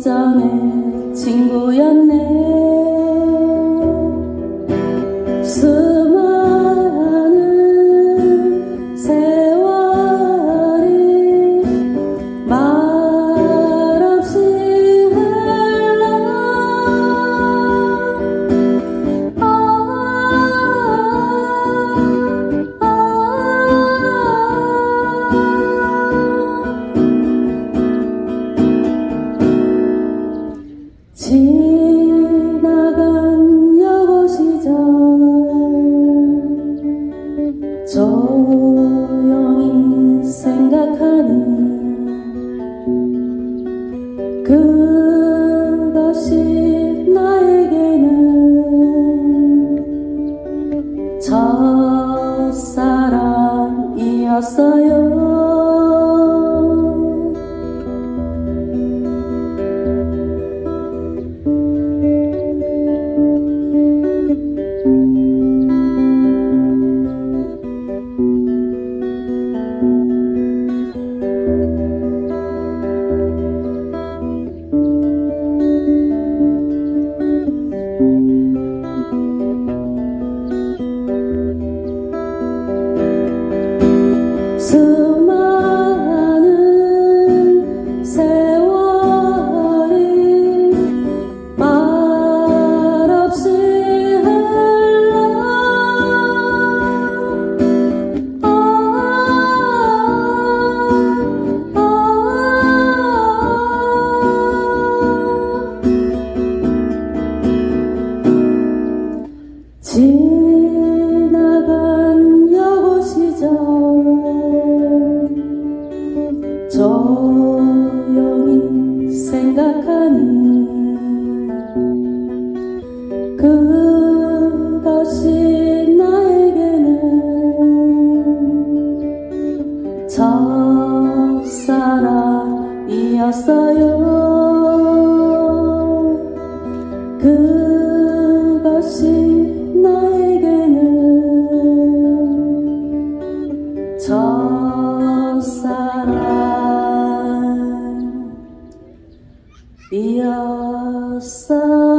우정의 친구였네 지나간 여고 시절 조용히 생각하니 그것이 나에게는 첫사랑이었어요 지나간 여고 시절 조용히 생각하니 그 첫사랑이었어요